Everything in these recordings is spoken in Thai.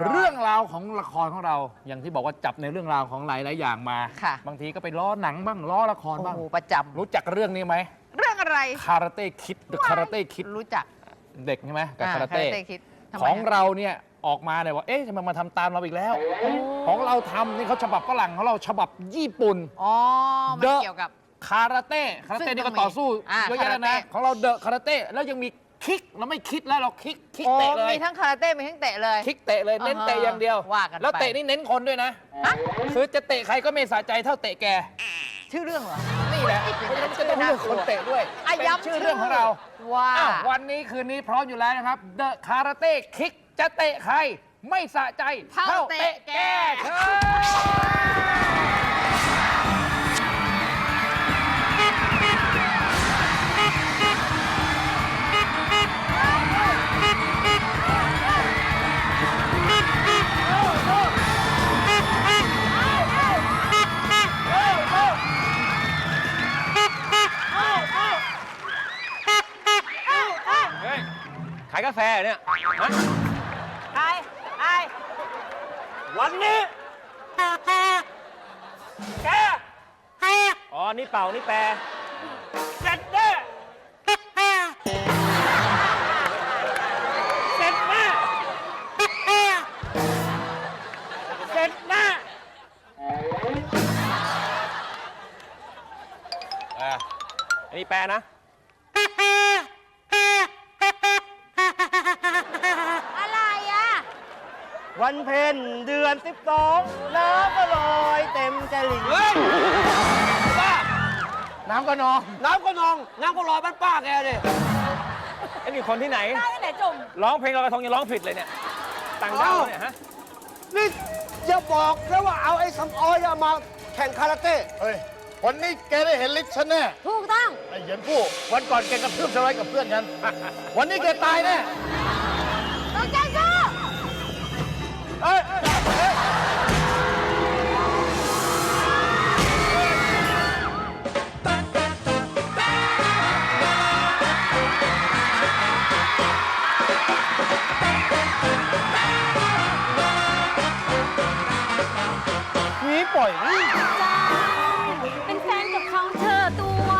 เรื่องราวของละครของเรา อย่างที่บอกว่าจับในเรื่องราวของหลายๆอย่างมา ค่ะ บางทีก็ไปล้อหนังบ้างล้อละครโอ้บ้าง โหประจรู้จักเรื่องนี้ไหมำเรื่องอะไร คาราเต้คิดคาราเต้คิดรู้จักเด็กใช่ไหมกับอ่คาราเต้คิดทำไมของะเราเนี่ยออกมาเนี่ยว่าเอ๊ะทำไมมาทำตามเราอีกแล้ว ของเราทำนี่เขาฉบับฝรั่งของเราฉบับญี่ปุ่น อ๋อ มันเดอะ เกี่ยวกับ คาราเต้คาราซึ่เต้งนี่ก็ต้องมีต่อสู้อ่าเยอะแยะแล้วนะคาราเต้ ของเราเดอะคาราเต้แล้วยังมี คิกเราไม่คิดแล้วเราคิกคิกโอ้เตะเลย มีทั้งคาราเต้ มีทั้งเตะเลย คิกเตะเลยเน้นเตะอย่างเดียว ว่ากันไป แล้วเตะนี่เน้นคนด้วยนะคือจะเตะใครก็ไม่สะใจเท่าเตะแก ชื่อเรื่องเหรอ นี่แหละเพราะฉะนั้นจะต้องเลือกคนเตะด้วยอะเป็นย้ำชื่อเรื่องของเราว่า อ้าววันนี้คืนนี้พร้อมอยู่แล้วนะครับ The Karate Kick จะเตะใคร ไม่สะใจเท่าเตะแกเชิญานี่แปร น้ำก็นอง น้ำก็นอง น้ำก็ลอยบ้านป้าแกดิไอ้นี่คนที่ไหน ได้ที่ไหนจมร้องเพลงลอยกระทงยังร้องผิดเลยเนี่ย ต่างดาวเนี่ยฮะ นี่อย่าบอกนะว่าเอาไอ้สำออยอะมาแข่งคาราเต้ เฮ้ย วันนี้แกได้เห็นลิศฉันแน่ถูกต้อง ไอ้เหยินผู้ วันก่อนแกกระทืบฉันไว้กับเพื่อนฉัน วันนี้แกตายแน่ ต้องใจสู้ เอ้ย เอ้ยนี้ปล่อยนี่เป็นแฟนกับเขาเธอตัว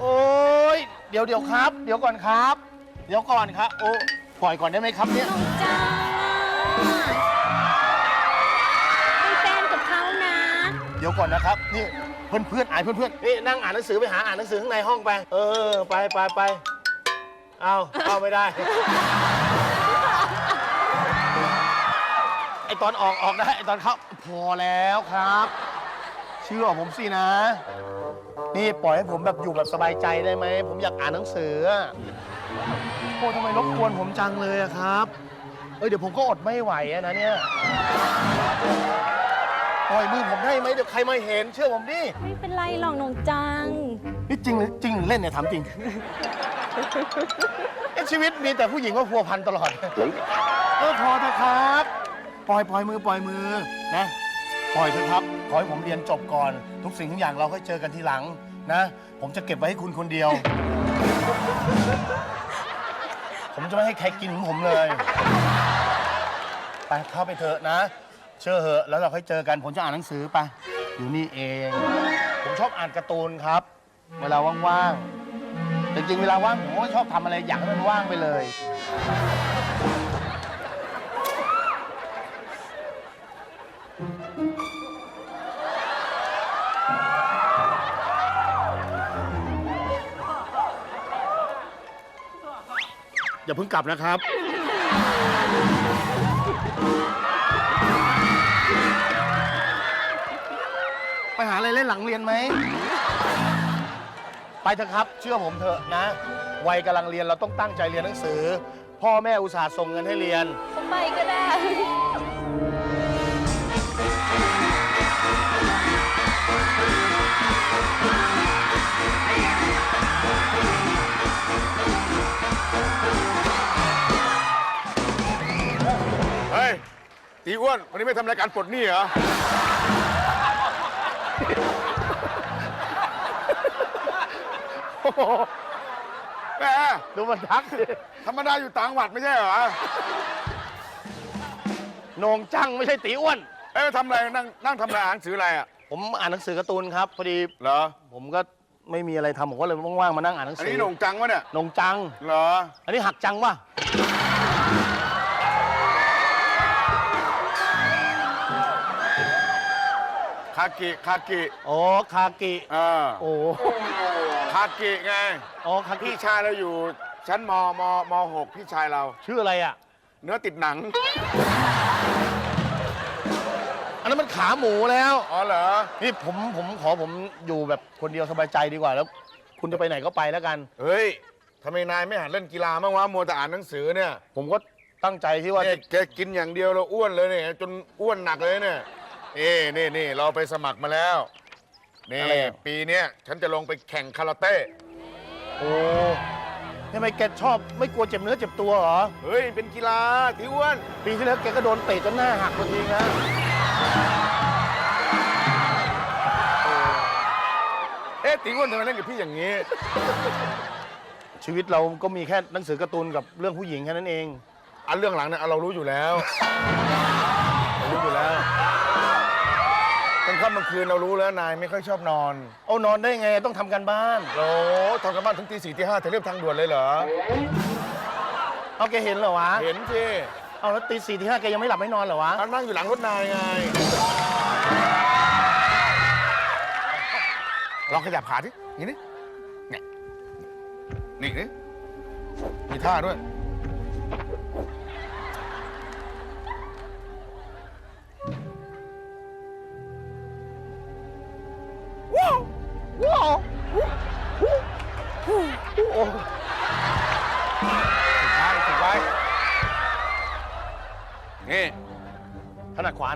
โอ้ยเดี๋ยวเดี๋ยวครับ เดี๋ยวก่อนครับ เดี๋ยวก่อนครับ โอ้ปล่อยก่อนได้ไหมครับเนี่ยน้องจ้าเป็นแฟนกับเขานะ เดี๋ยวก่อนนะครับ นี่เพื่อนเพื่อนๆอายเพื่อนเพื่อนๆนี่นั่งอ่านหนังสือไปหาอ่านหนังสือข้างในห้องไป เออ ไปไปไปเอาเอาไม่ได้ อตอนออกออกได้ไอตอนเข้าพอแล้วครับ เชื่อผมสินะ นี่ปล่อยให้ผมแบบอยู่แบบสบายใจได้ไหม ผมอยากอ่านหนังสืออะโอ้ทำไมรบกวนผมจังเลยอะครับ เอ้ยเดี๋ยวผมก็อดไม่ไหวอะนะเนี่ยปล่อยมือผมได้ไหมเดี๋ยวใครมาเห็น เชื่อผมดิ ไม่เป็นไรหรอกน้องจัง นี่จริงหรือจริงหรือเล่นเนี่ยถามจริง เอ๊ะชีวิตมีแต่ผู้หญิงว่าพัวพันตลอด เออพอเถอะครับ ปล่อยปล่อยมือปล่อยมือนะปล่อยเถอะครับขอให้ผมเรียนจบก่อน ทุกสิ่งทุกอย่างเราค่อยเจอกันทีหลังนะ ผมจะเก็บไว้ให้คุณคนเดียว ผมจะไม่ให้ใครกินของผมเลยไปเข้าไปเถอะนะ เชื่อเหอะแล้วเราค่อยเจอกันผมจะอ่านหนังสือไปอยู่นี่เอง ผมชอบอ่านการ์ตูนครับ เวลาว่างๆแต่จริงๆเวลาว่างผมก็ชอบทำอะไรอยากให้มันว่างไปเลย อย่าเพิ่งกลับนะครับ ไปหาอะไรเล่นหลังเรียนไหม ไปเถอะครับ เชื่อผมเถอะนะ วัยกำลังเรียนเราต้องตั้งใจเรียนหนังสือ พ่อแม่อุตส่าห์ส่งเงินให้เรียนผมไปก็ได้ ตีอ้วนวันนี้ไม่ทำรายการปลดหนี้เหรอ โอ้โหแหมดูมันทักสิธรรมดาอยู่ต่างจังหวัดไม่ใช่เหรอ โหนงจังไม่ใช่ตีอ้วน เอ้ยทำอะไรนั่งนั่งทำอะไรอ่านหนังสืออะไรอะผมอ่านหนังสือการ์ตูนครับ พอดีเหรอ ผมก็ไม่มีอะไรทำผมก็เลยว่างๆมานั่งอ่านหนังอันสือนี้โหน่งจังวะเนี่ยโหนงจัง เหรอ อันนี้หักจังวะ คากิคากิโอ้คากิเออโอ้คากิไงโอ้คากิพี่ชายเราอยู่ชั้นมมมหกพี่ชายเรา ชื่ออะไรอะ เนื้อติดหนัง อันนั้นมันขาหมูแล้วอ๋อเหรอ นี่ผมผมขอผมอยู่แบบคนเดียวสบายใจดีกว่าแล้ว คุณจะไปไหนก็ไปแล้วกัน เฮ้ยทำไมนายไม่หัดเล่นกีฬาบ้างวะมัวแต่อ่านหนังสือเนี่ยผมก็ตั้งใจที่ว่าเนี่ยจะแกกินอย่างเดียวเราอ้วนเลยเนี่ยจนอ้วนหนักเลยเนี่ย นี่นี่นี่เราไปสมัครมาแล้วนี่ปีเนี้ยฉันจะลงไปแข่งคาราเต้โอ้ทำไมแกชอบไม่กลัวเจ็บเนื้อเจ็บตัวเหรอ เฮ้ย เป็นกีฬาที่อ้วนปีที่แล้วแกก็โดนเตะจนหน้าหักคนทีนะเอ๊ะตีอ้วนทำไมเล่นกับพี่อย่างนี้ชีวิตเราก็มีแค่หนังสือการ์ตูนกับเรื่องผู้หญิงแค่นั้นเอง อันเรื่องหลังเนี่ยเรารู้อยู่แล้ว กลางค่ำกลางคืนเรารู้แล้วนายไม่ค่อยชอบนอน เอานอนได้ไงต้องทำกันบ้านโอ้ทำกันบ้านถึงตีสี่ตีห้าเธอเรียบทางด่วนเลยเหรอ เอาแกเห็นเหรอวะ เห็นสิเอาแล้วตีสี่ที่ห้าแกยังไม่หลับไม่นอนเหรอวะฉันนั่งอยู่หลังรถนายไง ลองขยับขาดินี่นี่เนี่ยนี่นี่มีท่าด้วย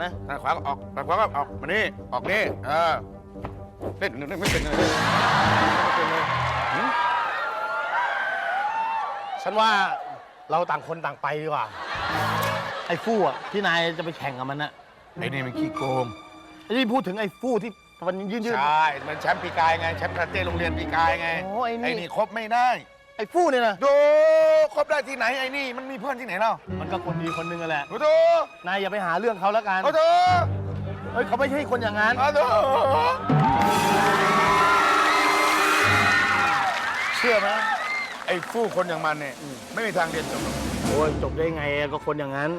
นัดขวานะทางขวาก็ออกทางขวาก็ออกมานี่ออกนี่เออเล่นหนึ่งไม่เป็นเลยไม่เป็นเลยหืมฉันว่าเราต่างคนต่างไปดีกว่า ไอ้ฟู่อะที่นายจะไปแข่งกับมันนะไอ้นี่มันขี้โกงไอ้ที่พูดถึงไอ้ฟู่ที่มันยืนยืน ใช่มันแชมป์ปีกายไงแชมป์คาราเต้โรงเรียนปีกายไงโอ้ไอ้นี่ไอ้นี่ครบไม่ได้ ไอ้ฟู่เนี่ยนะดูครบได้ที่ไหนไอ้นี่มันมีเพื่อนที่ไหนเล่ามันก็คนดีคนหนึงอะแหละดูดูนายอย่าไปหาเรื่องเขาแล้วกันเอาดูเฮ้ยเขาไม่ใช่คนอย่างนั้นเอาดูเชื่อไหมไอ้ฟู่คนอย่างมันเนี่ยไม่มีทางเรียนจบหรอกโอ้ยจบได้ไงก็คนอย่างนั้น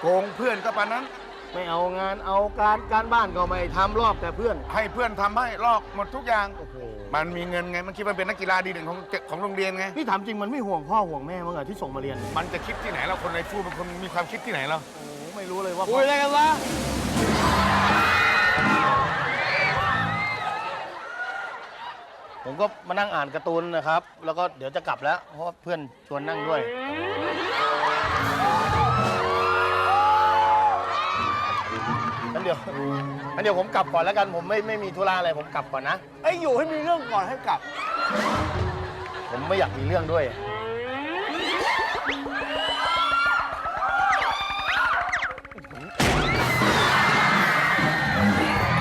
โกงเพื่อนก็ปานนั้น ไม่เอางานเอาการการบ้านก็ไม่ทำรอบแต่เพื่อน ให้เพื่อนทำให้ลอกหมดทุกอย่าง โอ้โห มันมีเงินไง มันคิดว่าเป็นนักกีฬาดีเด่นของของโรงเรียนไง นี่ถามจริงมันไม่ห่วงพ่อห่วงแม่มั้งเหรอที่ส่งมาเรียนมันจะคิดที่ไหนเราคนในฟูเป็นคนมีความคิดที่ไหนเราโอ้โหไม่รู้เลยว่าคุยอะไรกันวะผมก็มานั่งอ่านการ์ตูนนะครับ แล้วก็เดี๋ยวจะกลับแล้ว เพราะว่าเพื่อนชวนนั่งด้วย เดี๋ยวงั้นเดี๋ยวผมกลับก่อนแล้วกันผมไม่ไม่มีธุระอะไรผมกลับก่อนนะ ไอ้อยู่ให้มีเรื่องก่อนให้กลับ ผมไม่อยากมีเรื่องด้วย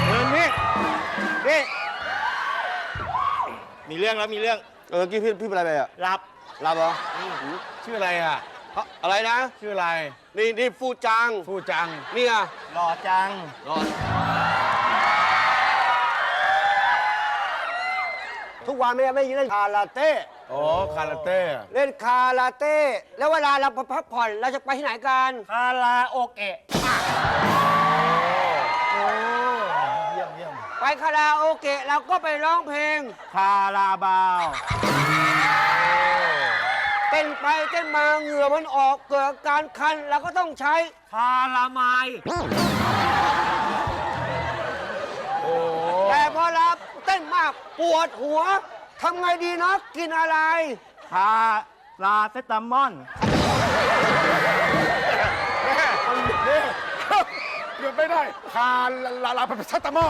เออนี่นี่มีเรื่องแล้วมีเรื่อง เออกี้พี่พี่เป็นอะไรไปอะรับรับเหรอชื่ออะไรอะเอ้าอะไรนะ ชื่ออะไร นี่นี่ฟูจัง ฟูจังนี่ไงรอจัง รอดทุกวันไม่ไม่เล่นคาราเต้ โอ้คาราเต้ เล่นคาราเต้ แล้วเวลาเราไปพักผ่อนเราจะไปที่ไหนกันคาราโอเกะโอ้เยี่ยมเยี่ยมไปคาราโอเกะเราก็ไปร้องเพลง คาราบาว เต้นไปเต้นมาเหงื่อมันออกเกิดอาการคันเราก็ต้องใช้คาราไมายแต่พอเราเต้นมากปวดหัวทำไงดีนะกินอะไรคาราเซตามอนหยุดไม่ได้คาลาลาปชัตตามอ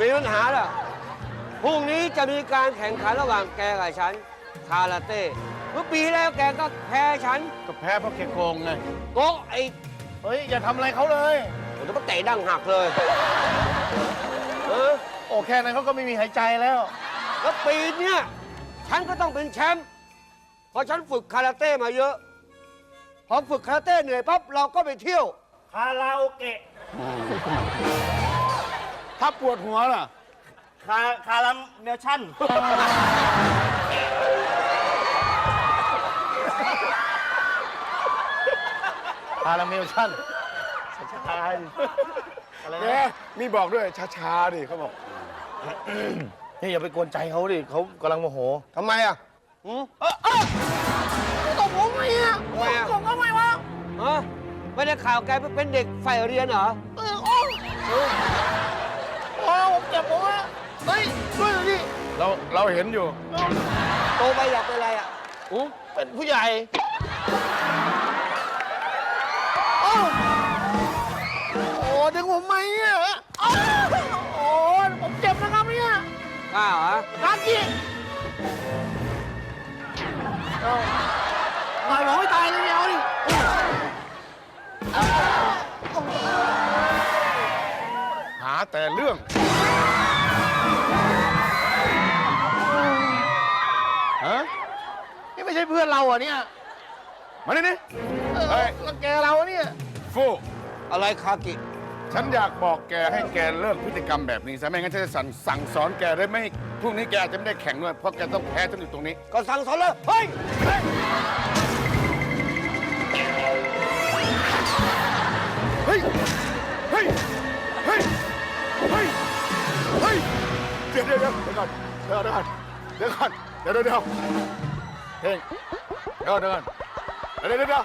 มีปัญหาเหรอพรุ่งนี้จะมีการแข่งขันระหว่างแกกับฉัน คาราเต้ เมื่อปีแล้วแกก็แพ้ฉันก็แพ้เพราะแกโกงไงโก็ไอ้เฮ้ย อย่าทำอะไรเขาเลย ผมจะมาเตะดั้งหักเลย เออโอ้อ้แค่นั้นเขาก็ไม่มีหายใจแล้ว แล้วปีเนี้ยฉันก็ต้องเป็นแชมป์เพราะฉันฝึกคาราเต้มาเยอะ พอฝึกคาราเต้เหนื่อยปั๊บเราก็ไปเที่ยว คาราโอเกะ ถ้าปวดหัวล่ะ คาคาราเมลชั่น พาราเมลชั่นช้าๆดิอะไรแหมนะมีบอกด้วยช้าๆดิเขาบอกนี่อย่าไปกวนใจเขาดิเขากำลังโมโห ทำไมอะหืมตบผมไงอะทำไมอะ ผมทำไมวะฮะไม่ได้ข่าวแกเป็นเด็กใฝ่เรียนเหรอ เออโอ้โอ้ผมเจ็บผมอะเฮ้ยช่วยหน่อยดิเราเราเห็นอยู่โตไปอยากเป็นอะไรอะอู้เป็นผู้ใหญ่อ้าวโอ้ดึงผมไหมอะอ้าวโอ้ผมเจ็บนะครับเนี่ยอ้าวเหรอครับพี่เอาตายผมไม่ตายเลยเนี่ยเอาดิหา แต่เรื่อง ฮะ นี่ไม่ใช่เพื่อนเราเหรอะเนี่ยมานี่นี่เออเฮ้ยรังแกเราอะเนี่ยฟูอะไรคากิ ฉันอยากบอกแกให้แกเลิกพฤติกรรมแบบนี้ซะไม่งั้นฉันจะสั่งสั่งสอนแกได้ไม่ให้พรุ่งนี้แกอาจจะไม่ได้แข่งด้วย เพราะแกต้องแพ้ฉันอยู่ตรงนี้ ก็สั่งสอนเลยเฮ้ยเฮ้ย เฮ้ย เดี๋ยวเดี๋ยวเดี๋ยวเดี๋ยวก่อนเดี๋ยวก่อนเดี๋ยวก่อนเดี๋ยวเดี๋ยวเดี๋ยวเฮ้ยเดี๋ยวเดี๋ยวก่อนเดี๋ยวเดี๋ยวเดี๋ยว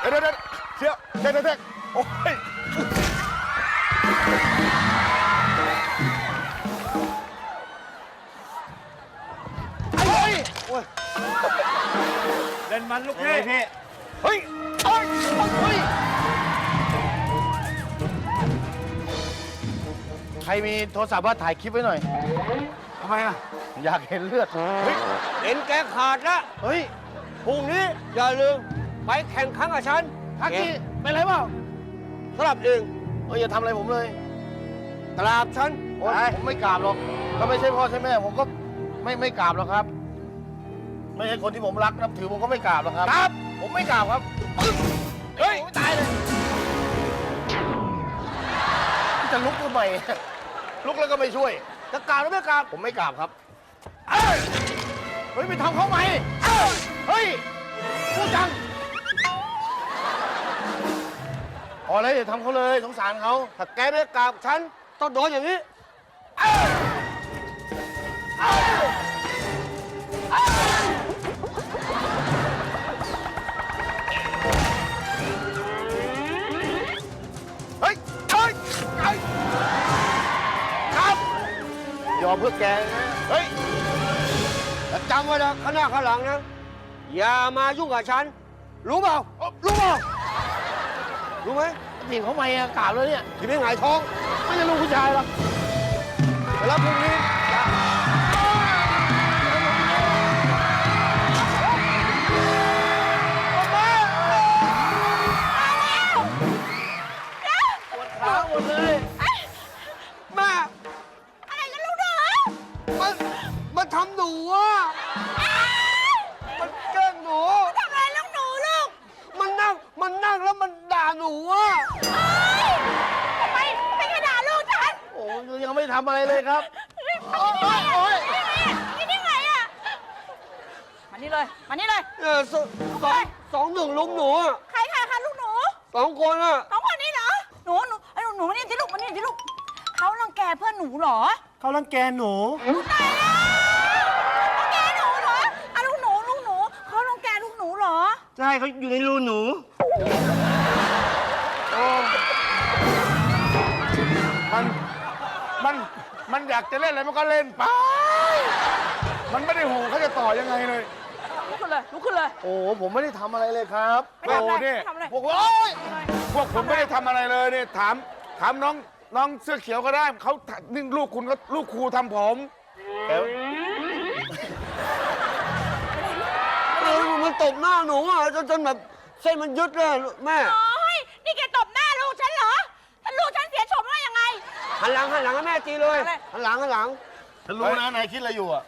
เดี๋ยวเดี๋ยวเดี๋ยวเชี่ยเดี๋ยวเดี๋ยวเดี๋ยวโอ้ยเล่นมันลูกพี่พี่เฮ้ยเฮ้ยเฮ้ย รมีโทรศัพท์ว่าถ่ายคลิปไว้หน่อย ทำไมอะ อยากเห็นเลือด เฮ้ยเห็นแกขาดละเฮ้ยพรุ่งนี้อย่าลืมไปแข่งขันกับฉันทักกี้เป็นไรเปล่าสลับเองเอออย่าทำอะไรผมเลยกราบฉันโอ๊ยผมไม่กราบหรอกถ้าไม่ใช่พ่อใช่แม่ผมก็ไม่ไม่กราบหรอกครับ ไม่ใช่คนที่ผมรักนับถือผมก็ไม่กราบหรอกครับ ครับ ผมไม่กราบครับเฮ้ยตายเลย จะลุกทำไม ลุกแล้วก็ไม่ช่วย จะกราบหรือไม่กราบ ผมไม่กราบครับเอ้ยเฮ้ยไปทำเขาไหมเอ้ยเฮ้ยพูดจังพอเลยอย่าทำเขาเลยสงสารเขาถ้าแกไม่กราบฉันต้องโดนอย่างนี้เเพื่อแกนะเฮ้ยแต่จำไว้นะข้างหน้าข้างหลังนะ อย่ามายุ่งกับฉัน รู้เปล่ารู้เปล่า รู้ไหมทีมเขาไม่อะกราบเลยเนี่ย ที่ไม่หงายท้อง ไม่ใช่ลูกผู้ชายหรอกแล้วพรุ่งนี้ำอะไรเลยครับ โอ๊ยโอ๊ยนี่ได้ไงอะมานี่เลยมานี่เลยเออสสองสองหนึ่งลุมหนูอะใครใครคะลูกหนูสองคนอะ น้องคนนี้เหรอ หนูหนูไอ้หนูหนูมานี่สิลูกมานี่สิลูกเขารังแกเพื่อนหนูเหรอเขารังแกหนู ตายแล้วรังแกหนูเหรออะลูกหนูลูกหนูเขารังแกลูกหนูเหรอ ใช่เขาอยู่ในรูหนู มันอยากจะเล่นอะไรมันก็เล่นไป มันไม่ได้ห่วงเขาจะต่อยังไงเลย ลุกขึ้นเลยลุกขึ้นเลย โอ้ผมไม่ได้ทำอะไรเลยครับไม่ทำอะไรโอ้เนี่ยไม่ทำอะไร พวกโอ้ยพวกผมไม่ได้ทำอะไรเลยเนี่ยถามถามน้องน้องเสื้อเขียวก็ได้เขานี่ลูกคุณก็ลูกครูทำผมแต่เออมันตบหน้าหนูอะจนจนแบบเส้นมันยึดเลยแม่โอ้ยนี่แกตบหน้าลูกฉันเหรอถ้าลูกฉันเสียชมว่ายังไง หันหลังหันหลังให้แม่จีเลยอะไรหันหลังหันหลังฉันรู้นะนายคิดอะไรอยู่อะ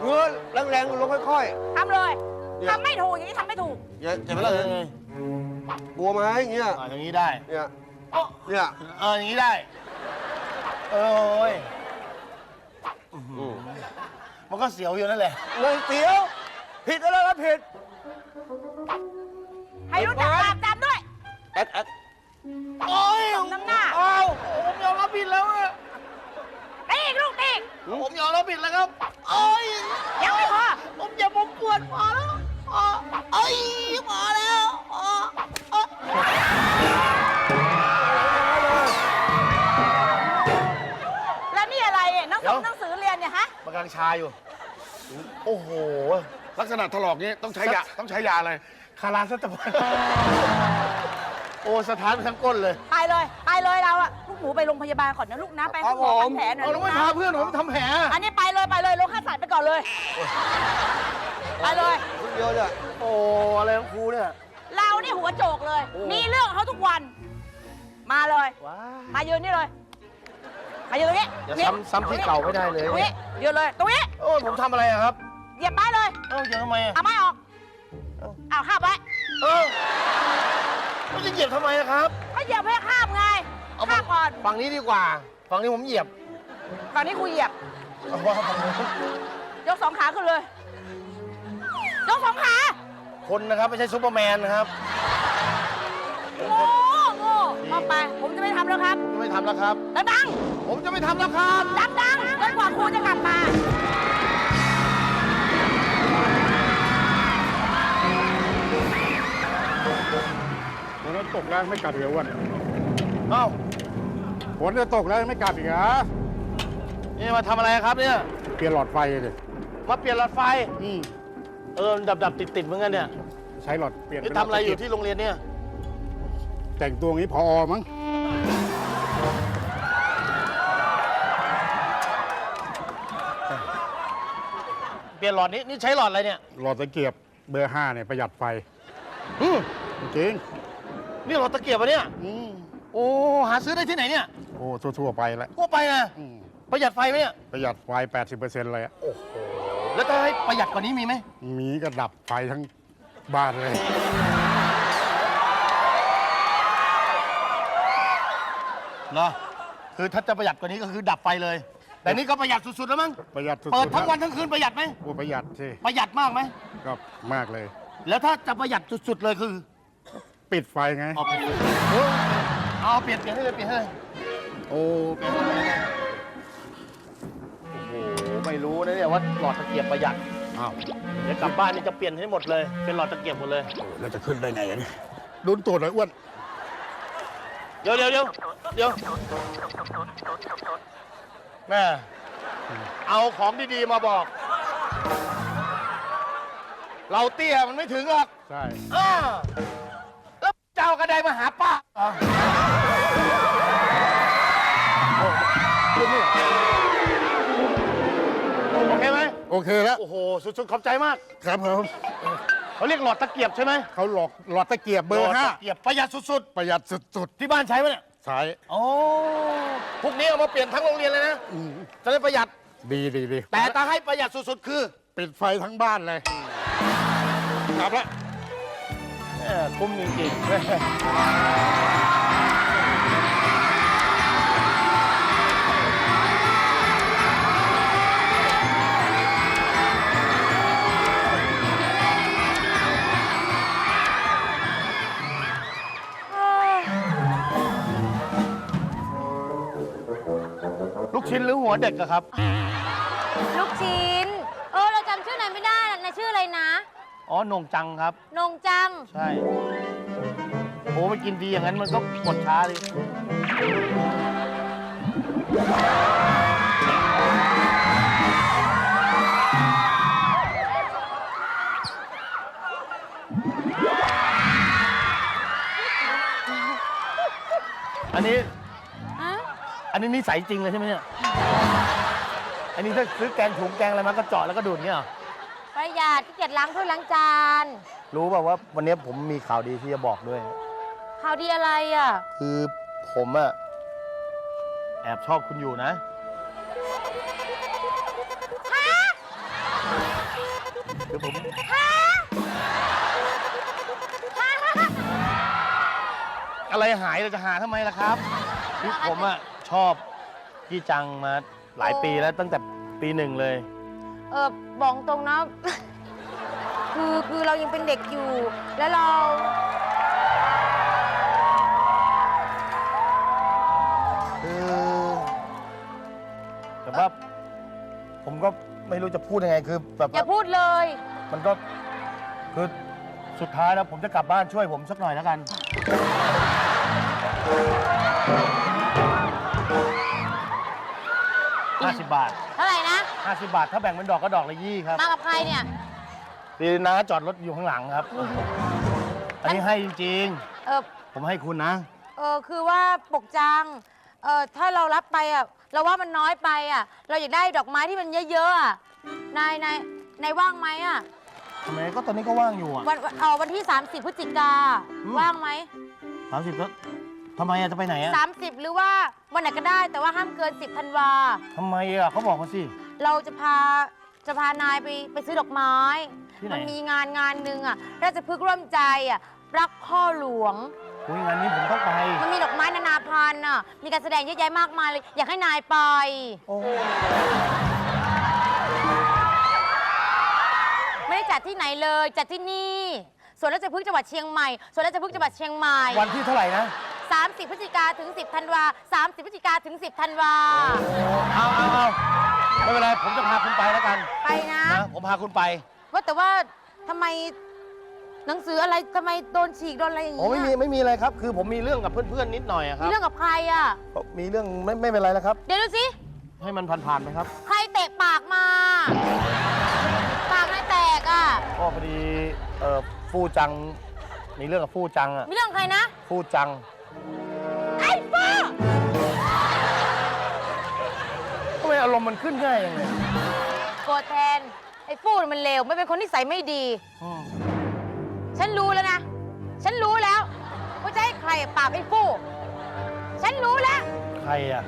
เงื้อแรงๆลงค่อยทำเลยเนี่ยทำไม่ถูกอย่างนี้ทำไม่ถูกๆอย่าอย่าไปเลยกลัวไหมอย่างเงี้ยอ่าอย่างนี้ได้ เนี่ยเนี่ยเอออย่างนี้ได้ เออโอ้ยอืมมันก็เสียวอยู่นั่นแหละเลยเสียว ผิดแล้วก็ผิดให้รู้จักบาปจำด้วยแอดแอด โอ้ยสมน้ำหน้า อ้าวผมยอมรับผิดแล้วอะตีอีกลูกตีอีกผมยอมรับผิดแล้วครับโอ้ยยังไม่พอ ผมอย่าผมปวดพอแล้วอ๋อเอ้ยพอแล้วอ๋ออ๋อแล้วนี่อะไรเนี่ยหนังสือหนังสือเรียนเนี่ยฮะ มันกำลังชาอยู่ โอ้โห ลักษณะถลอกนี้ต้องใช้ยาต้องใช้ยาอะไรคาราสตะบัน โอ้สถานไปทั้งก้นเลยไปเลย ไปเลยเราอะลูกหมูไปโรงพยาบาลก่อนนะลูกนะไปครัให้บหมอผมทำแผลหน่อยเอาลูแล้วกไม่นะพาเพื่อนผมทำแผลอันนี้ไปเลยไปเลยลงค่าสัตว์ไปก่อนเลย ไปเลยเยอะเนี่ยโอ้อะไรของครูเนี่ย เรานี่หัวโจกเลย โอ้ มีเรื่องเขาทุกวัน มาเลย ว้ามายืนนี่เลยมายืนตรงนี้อย่านี่ซ้ำซ้ำที่เก่าไม่ได้เลย ตรงนี้ยืนเลยตรงนี้โอ้ยผมทำอะไรอะครับ เหยียบไม้เลย เอ้าเยอะทำไมอะ เอาไม้ออกเอาข้ามไว้เออมัน จะเหยียบทำไมอะครับ ก็เหยียบเพื่อข้ามไงเอาข้ามก่อนฝั่งนี้ดีกว่า ฝั่งนี้ผมเหยียบตอนนี้ครูเหยียบ เอาว่าฝั่งนู้นยกสองขาขึ้นเลย ยกสองขาคนนะครับไม่ใช่ซูเปอร์แมนนะครับโง่โง่ออกไป ผมจะไม่ทำแล้วครับ ผมจะไม่ทำแล้วครับ ดังผมจะไม่ทำแล้วครับๆดังๆจนกว่าครูจะกลับมา แล้วไม่กลับอีกเหรออ้วนเอ้าฝนจะตกแล้วไม่กลับอีกเหรอนี่มาทำอะไรครับเนี่ย เปลี่ยนหลอดไฟเลยมาเปลี่ยนหลอดไฟ อืมเออดับดับติดติดๆเหมือนกันเนี่ยใช้หลอดเปลี่ยนนี่เป็นหลทำอะไรอยู่ตเกีบที่โรงเรียนเนี่ย แต่งตัวงี้พอมั้งเปลี่ยนหลอดนี้นี่ใช้หลอดอะไรเนี่ย หลอดตะเกียบเบอร์ห้าเนี่ยประหยัดไฟอืมจริง นี่หลอดตะเกียบอะเนี่ยๆอืมโอ้ หาซื้อได้ที่ไหนเนี่ยโอ้ทั่วๆไปแล้วทั่วไปนะ อืมประหยัดไฟไหมเนี่ย ประหยัดไฟ 80%เลยอะแล้วถ้าให้ประหยัดกว่านี้มีไหมมีก็ดับไฟทั้งบ้านเลย เหรอ คือถ้าจะประหยัดกว่านี้ก็คือดับไฟเลย แต่นี่ก็ประหยัดสุดๆแล้วมั้ง ประหยัดสุดๆเปิดทั้งวันแล้ทั้งคืนประหยัดไหม โอ้ประหยัดสิประหยัดมากไหม ก็มากเลย แล้วถ้าจะประหยัดสุดๆเลยคือ ปิดไฟไง เอาเปลี่ยนเอาเปลี่ยนเปลี่ยนให้เลยเปลี่ยนให้เลยโอ้เปลี่ยนให้เลยโอ้โหไม่รู้นะเนี่ยว่าหลอดตะเกียบประหยัดอ้าวเดี๋ยวกลับบ้านนี่จะเปลี่ยนให้หมดเลย เป็นหลอดตะเกียบหมดเลยแล้วจะขึ้นได้ไงอะเนี่ยดุนตัวจหน่อยอ้วน เดี๋ยวเดี๋ยวเดี๋ยวเดี๋ยวแม่เอาของดีๆมาบอก เราเตี้ยมันไม่ถึงหรอก ใช่อ้าแล้ว เจ้ากระไดมาหาป้าเหรอโอเคไหมโอเคแล้ว โอ้โห สุดๆ ขอบใจมาก ครับผมเขาเรียกหลอดตะเกียบใช่ไหมเขาหลอกหลอดตะเกียบเบอหลร์ดห้าตะเกียบประหยัดสุดประหยัดสุดๆ ที่บ้านใช้ไหมเนี่ยๆใช้โอ้พวกนี้เอามาเปลี่ยนทั้งโรงเรียนเลยนะอืมจะได้ประหยัด ดีดีดีแต่ถ้าให้ประหยัดสุดๆ คือ ปิดไฟทั้งบ้านเลยกลับแล้วแหม่ คุ้มจริงๆลูกชิ้นหรือหัวเด็กอะครับ ลูกชิ้น เออ เราจำชื่อนายไม่ได้นายชื่ออะไรนะ อ๋อหนงจังครับ นงจัง ใช่โอ้ไปกินดีอย่างนั้นมันก็หมดช้าเลยอันนี้ ฮะ อันนี้นิสัยจริงเลยใช่ไหมเนี่ย อันนี้ถ้าซื้อแกงถุงแกงอะไรมาก็เจาะแล้วก็ดูดเนี่ยเหรอประห ยัดที่เกียจล้างถ้วยล้างจานรู้ป่าวว่าวันนี้ผมมีข่าวดีที่จะบอกด้วย ข่าวดีอะไรอะ คือผมอะแอบชอบคุณอยู่นะ คือผม อะไรหายเราจะหาทำไมล่ะครับคือผมอะชอบพี่จังมาหลายปีแล้วตั้งแต่ปีหนึ่งเลย เออบอกตรงนะ คือคือเรายังเป็นเด็กอยู่ แล้วเรา คือแต่ว่าผมก็ไม่รู้จะพูดยังไงคือแบบอย่าพูดเลย มันก็คือสุดท้ายแล้วผมจะกลับบ้านช่วยผมสักหน่อยแล้วกัน 50 บาท เท่าไหร่นะ 50 บาท ถ้าแบ่งเป็นดอกก็ดอกละยี่ครับ มากับใครเนี่ย ดีนะจอดรถอยู่ข้างหลังครับ อันนี้ให้จริงเออๆ ผมให้คุณนะ เออคือว่าปกจังเออถ้าเรารับไปอะเราว่ามันน้อยไปอะ เราอยากได้ดอกไม้ที่มันเยอะๆอะนายนายนายว่างไหมอะทำไมก็ตอนนี้ก็ว่างอยู่อะ วันวันเออวันที่ 30พฤศจิกาอืม ว่างไหมสามสิบก็ทำไมอะจะไปไหนอะ30 หรือว่าวันไหนก็ได้แต่ว่าห้ามเกิน 10ธันวา ทำไมอะเขาบอกมาสิ เราจะพาจะพานายไปไปซื้อดอกไม้ ที่ไหนมันมีงานงานหนึ่งอะราชพฤกษ์ร่วมใจอะรักพ่อหลวง อุ้ยงานนี้ผมต้องไป มันมีดอกไม้นานาพันธุ์อะมีการแสดงเยอะแยะมากมายเลย อยากให้นายไป โอ้ไม่ได้จัดที่ไหนเลย จัดที่นี่สวนราชพฤกษ์จังหวัดเชียงใหม่สวนราชพฤกษ์จังหวัดเชียงใหม่ วันที่เท่าไหร่นะ 30 พฤศจิกาถึง 10 ธันวา 30 พฤศจิกาถึง 10 ธันวา เอาเอาเอาไม่เป็นไร ผมจะพาคุณไปแล้วกันไปนะ นะผมพาคุณไป ว่าแต่ว่าทำไมหนังสืออะไรทำไมโดนฉีกโดนอะไรอย่างโอ้เงี้ไม่มียไม่มีอะไรครับ คือผมมีเรื่องกับเพื่อนๆนิดหน่อยอะคมีรับ เรื่องกับใครอะ มีเรื่องไม่ไม่เป็นไรแล้วครับ เดี๋ยวดูสิ ให้มันผ่านๆไปครับใครเตะปากมา ปากนายแตกอะ ก็พอดีเอ่อฟู่จัง มีเรื่องกับฟู่จังอะมีเรื่องใครนะ ฟู่จัง ไอ้ป้าทำไมอารมณ์มันขึ้นง่ายอย่างเงี้ยโกรธแทน ไอ้ฟู่มันเลวไม่เป็นคนนิสัยไม่ดีอืมฉันรู้แล้วนะ ฉันรู้แล้วว่าจะให้ใครปราบไอ้ฟู่ฉันรู้แล้วใครอะ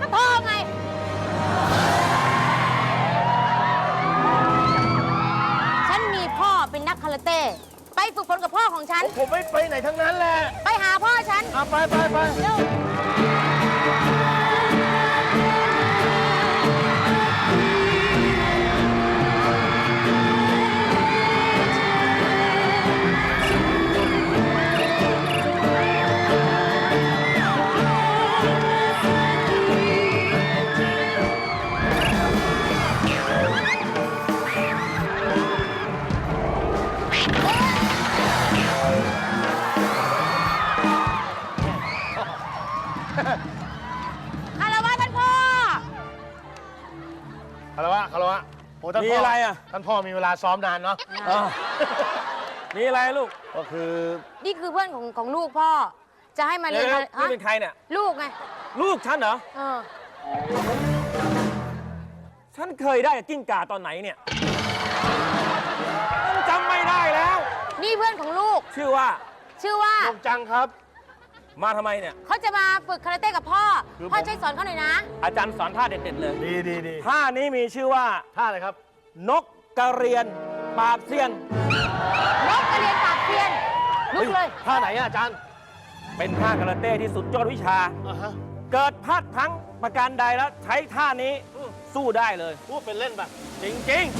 ก็พ่อไง ฉันมีพ่อเป็นนักคาราเต้ ไปฝึกฝนกับพ่อของฉัน ผมไม่ไปไหนทั้งนั้นแหละไปหาพ่อฉัน เอาไปไปไป เร็ว ท่านมีพ่ออะไรอะท่านพ่อมีเวลาซ้อมนานเนาะมีอะไรลูกก็คือนี่คือเพื่อนของของลูกพ่อ จะให้มาเรียนเดี๋ยวฮะนี่เป็นใครเนี่ย ลูกไงลูกฉันเหรอ เออฉันเคยได้กับกิ้งก่าตอนไหนเนี่ยจำไม่ได้แล้ว นี่เพื่อนของลูกชื่อว่า ชื่อว่าโงจังครับ มาทำไมเนี่ย เขาจะมาฝึกคาราเต้กับพ่อ คือผม พ่อช่วยสอนเขาหน่อยนะ อาจารย์สอนท่าเด็ดๆเลยดีดีดีท่านี้มีชื่อว่า ท่าอะไรครับ นกกระเรียนปราบเซียน นกกระเรียนปากเทียนลุกเลย ท่าไหนอะอาจารย์เป็นท่าคาราเต้ที่สุดยอดวิชา อ่าฮะเกิดพลาดพลั้งประการใดแล้วใช้ท่านี้สู้ได้เลย พูดเป็นเล่นปะจริง ๆ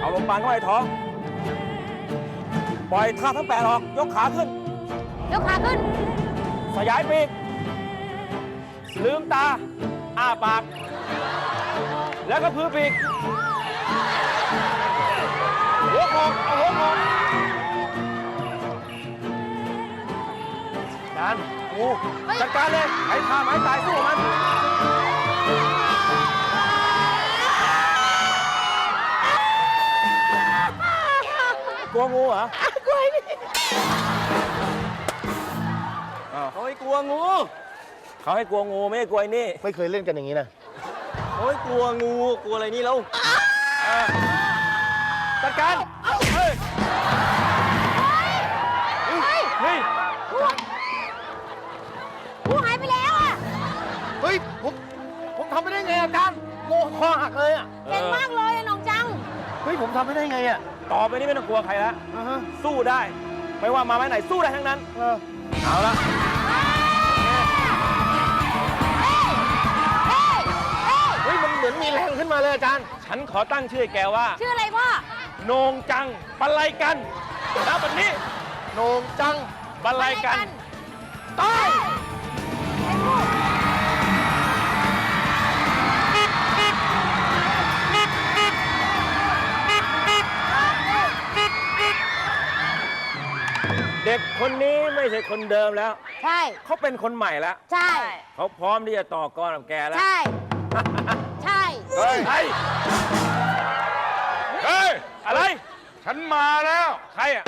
เอาลมปานเข้าไปท้อง ปล่อยท่าทั้งแปดออก ยกขาขึ้น ยกขาขึ้น สยายปีก ลืมตา อ้าปาก แล้วก็พื้นปีก หัวโขกเอาหัวโขกอาจารย์งูจัดการเลยไอ้ท่าไม้ตายสู้กับมันกลัวงูเหรอ กลัวนี่เขาให้กลัวงูเขาให้กลัวงูไม่ให้กลัวไอ้นี่ไม่เคยเล่นกันอย่างนี้นะ โอ้ยกลัวงูกลัวอะไรนี่แล้วจัดการเฮ้ยเฮ้ยเฮ้ยผู้หายไปแล้วอะ เฮ้ย ผมผมทำไม่ได้ไงอาจารย์โง่คอหักเลยอะ เก่งมากเลยอะน้องจัง เฮ้ย ผมทำไม่ได้ไงอะต่อไปนี้ไม่ต้องกลัวใครแล้วอ่าฮะสู้ได้ ไม่ว่ามาไม้ไหนสู้ได้ทั้งนั้น เออ เอาละเฮ้ยมันเหมือนมีแรงขึ้นมาเลยอาจารย์ ฉันขอตั้งชื่อให้แกว่า ชื่ออะไรพ่อ โหนงจังบรรลัยกันแล้ววันนี้โหนงจังบรรลัยกันตายไอ้พวก เด็กคนนี้ไม่ใช่คนเดิมแล้ว ใช่ เขาเป็นคนใหม่แล้ว ใช่ เขาพร้อมที่จะต่อกรกับแกแล้ว ใช่ ใช่ เฮ้ยใครเฮ้ย อะไร ฉันมาแล้ว ใครอะ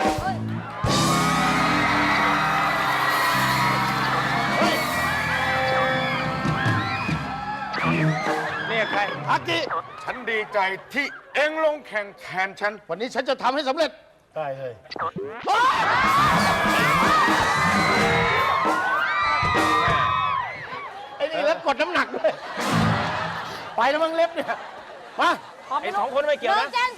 เนี่ยใครอากิฉันดีใจที่เอ็งลงแข่งแทนฉัน วันนี้ฉันจะทำให้สำเร็จ ได้เลยไอ้นี่แล้วกดน้ำหนักด้วย ไปแล้วมั้งเล็บเนี่ย มา ไอ้สองคนไม่เกี่ยวน้องนะแจง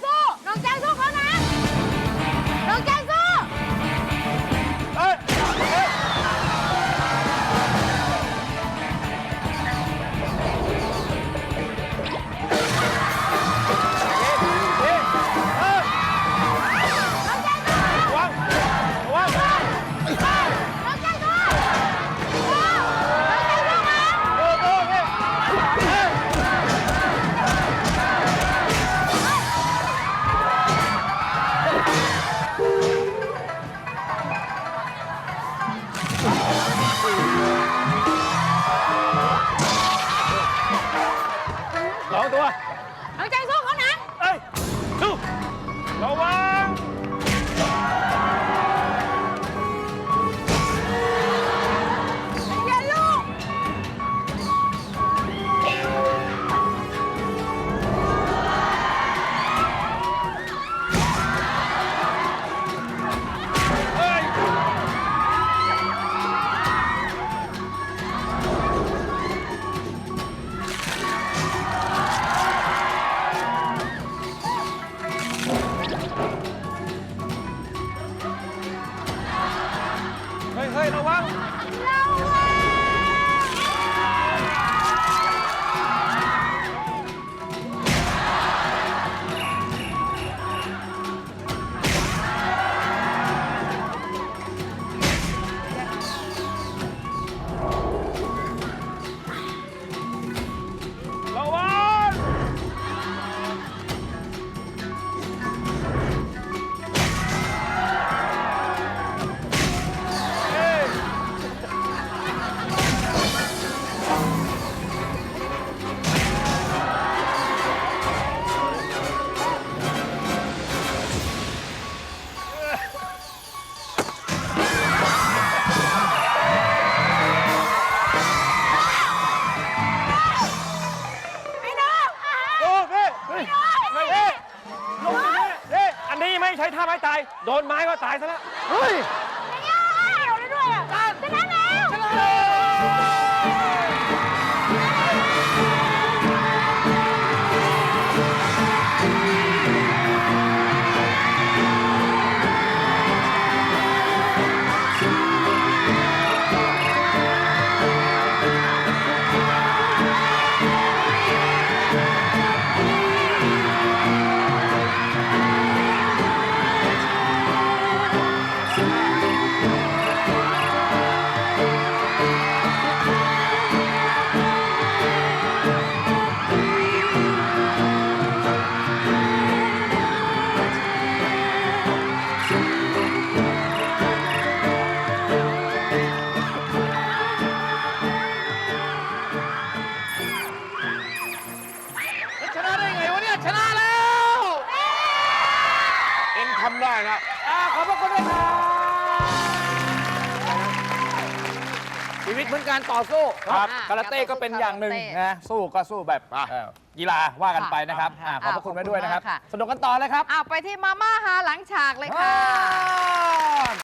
สู้น้ ครับอ่าคาราเต้ก็เป็นอย่างหนึ่งคาราเต้นะสู้ก็สู้แบบอะเอ่อกีฬาว่ากันไปนะครับค่ะอ่าขอบพระคุณไว้ด้วยนะครับค่ะ สนุกกันต่อเลยครับ อ้าวไปที่มาม่าฮาหลังฉากเลยค่ะอ่า